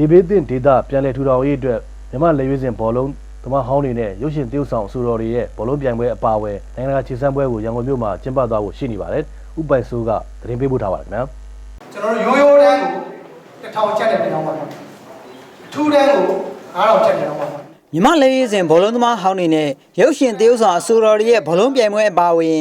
ရေဘေးသင့်ဒေသပြန်လည်ထူထောင်ရေးအတွက်မြန်မာလက်ရွေးစင်ဘောလုံးသမားဟောင်းတွေနဲ့ရုပ်ရှင်သရုပ်ဆောင်အဆိုတော်တွေရဲ့ဘောလုံးပြိုင်ပွဲအပါအဝင်နိုင်ငံတကာခြေစမ်းပွဲကိုရန်ကုန်မြို့မှာကျင်းပသွားဖို့ရှိနေပါတယ်။ဥပိုင်ဆိုးကသတင်းပေးပို့ထားပါတယ်ခင်ဗျာ။ကျွန်တော်တို့ရိုးရိုးတန်းကို1000ချက်နဲ့တင်အောင်ပါမယ်အထူးတန်းကို9000ချက်နဲ့တင်အောင်ပါမယ်မြမလေးရေးစဉ်ဘောလုံးသမားဟောင်းနေနဲ့ရုပ်ရှင်သရုပ်ဆောင်အဆိုတော်တွေရဲ့ဘောလုံးပြိုင်ပွဲအပါအဝင်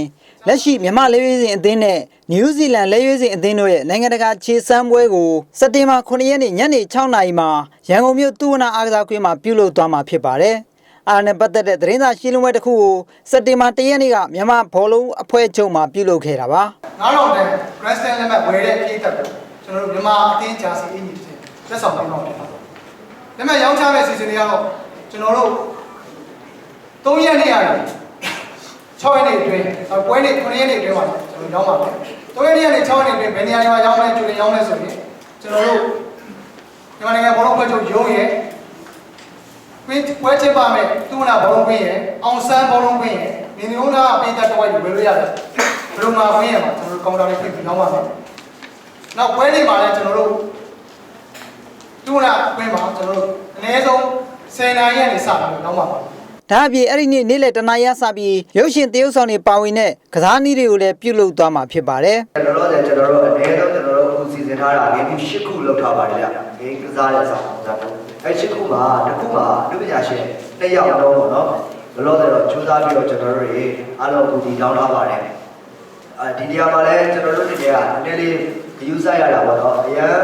လက်ရှိမြမလေးရေးစဉ်အသင်းနဲ့နယူးဇီလန်လက်ရွေးစဉ်အသင်းတို့ရဲ့နိုင်ငံတကာခြေစမ်းပွဲကိုစက်တင်ဘာ9ရက်နေ့ညနေ6နာရီမှာရန်ကုန်မြို့တူဝနာအားကစားကွင်းမှာပြုလုပ်သွားမှာဖြစ်ပါတယ်။အားနဲ့ပတ်သက်တဲ့သတင်းစာရှင်းလင်းပွဲတစ်ခုကိုစက်တင်ဘာ1ရက်နေ့ကမြန်မာဘောလုံးအဖွဲ့ချုပ်မှာပြုလုပ်ခဲ့တာပါ။9000တန်း Grand Stand လက်မှတ်ဝယ်တဲ့ပြေးသက်ကိုကျွန်တော်တို့မြန်မာအသင်းဂျာစီအင်ဂျီတစ်လက်ဆောင်ပေးတော့တယ်လက်မှတ်ရောင်းချမဲ့စီစဉ်တွေကတော့ကျွန်တော်တို့3ရက်နေ့ရတယ် 6ရက်နေ့အတွင်းပွဲနေ့9ရက်နေ့အတွင်းမှာကျွန်တော်ရောင်းပါမယ်3ရက်နေ့ကနေ6ရက်နေ့အတွင်းဘယ်နေရာတွေမှာရောင်းမလဲကျူတင်ရောင်းလဲဆိုရင်ကျွန်တော်တို့မြန်မာနိုင်ငံဘောလုံးဖွဲ့ချုပ်ရုံးရဲ့ကွင်းပွဲချစ်ပါမယ်သူ့နာဘောလုံးကွင်းရယ်အောင်ဆန်းဘောလုံးကွင်းရယ်မင်းမျိုးနာပေးတဲ့တစ်ဝိုက်ကိုဝယ်လို့ရတယ်ဘယ်လိုမှကွင်းရမှာကျွန်တော်တို့ကောင်တာလေးဖိတ်ပြီးနောက်ပါမယ်နောက်ပွဲတွေမှာလည်းကျွန်တော်တို့သူ့နာကွင်းမှာကျွန်တော်တို့အနည်းဆုံး10နိုင်ရက်နေစပြီးနောက်ပါပါ ဒါအပြင်အဲ့ဒီနေ့နေ့လယ်တနာရီစပြီးရုပ်ရှင်သရုပ်ဆောင်တွေပါဝင်တဲ့ကစားနည်းတွေကိုလည်းပြုလုပ်သွားမှာဖြစ်ပါတယ်ကျွန်တော်တို့ကျွန်တော်တို့အနည်းဆုံးကျွန်တော်တို့အခုစီစဉ်ထားတာဂိမ်း၈ခုလောက်ထားပါတယ်ဗျဂိမ်းကစားတဲ့ဆောင်ပုံစံပေါ့အဲ၈ခုမှာတစ်ခုမှာလူပညာရှင်တစ်ယောက်တော့ပေါ့နော်ဘလို့ဆိုတော့စူးစမ်းပြီးတော့ကျွန်တော်တို့တွေအားလုံးကူတီတောင်းထားပါတယ်အဲဒီနေရာမှာလည်းကျွန်တော်တို့တွေကနည်းနည်းလေးယူဆရတာပေါ့နော်အရန်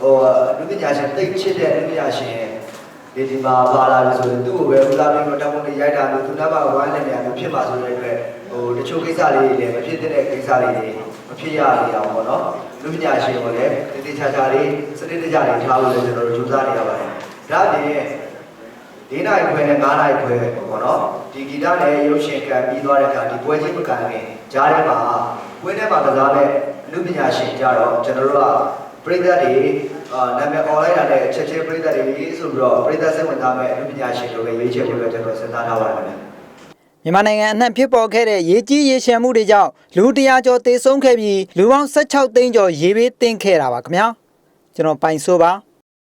ဟိုလူပညာရှင်သိချစ်တဲ့လူပညာရှင် ဒီဒီမှာပါလာလို့ဆိုရင်သူ့ကိုပဲဦးစားပေးတော့တောင်းဝန်ရိုက်တာလို့သူနမဝိုင်းနေနေရဖြစ်ပါဆိုတဲ့အတွက်ဟိုတချို့ကိစ္စလေးတွေလည်းမဖြစ်တဲ့ကိစ္စလေးတွေမဖြစ်ရလေအောင်ပေါ့နော်လူပညာရှင်ကိုလည်းတတိချာချာလေးစနစ်တကျလေးထားလို့လည်းကျွန်တော်တို့ကြိုးစားနေရပါတယ်ဒါ့အပြင်၄နိုင်ခွဲနဲ့၅နိုင်ခွဲပေါ့နော်ဒီဂီတနဲ့ရုပ်ရှင်ကံပြီးသွားတဲ့အခါဒီပွဲချင်းမကန်ခင်ကြားထဲမှာပွဲထဲမှာကစားတဲ့လူပညာရှင်ကြတော့ကျွန်တော်တို့က ပရိသတ်တွေအာနာမည် online လာတဲ့ချက်ချင်းပရိသတ်တွေဆိုပြီးတော့ပရိသတ်စိတ်ဝင်စားမဲ့လူပညာရှင်တို့ပဲရွေးချယ်ဖို့အတွက်ကျွန်တော်စဉ်းစားထားပါတယ်ခင်ဗျမြန်မာနိုင်ငံအနှံ့ဖြစ်ပေါ်ခဲ့တဲ့ရေကြီးရေရှမ်းမှုတွေကြောင့်လူတရာကျော်သေဆုံးခဲ့ပြီးလူပေါင်း16သိန်းကျော်ရေဘေးသင့်ခဲ့တာပါခင်ဗျာကျွန်တော်ပိုင်ဆိုးပါ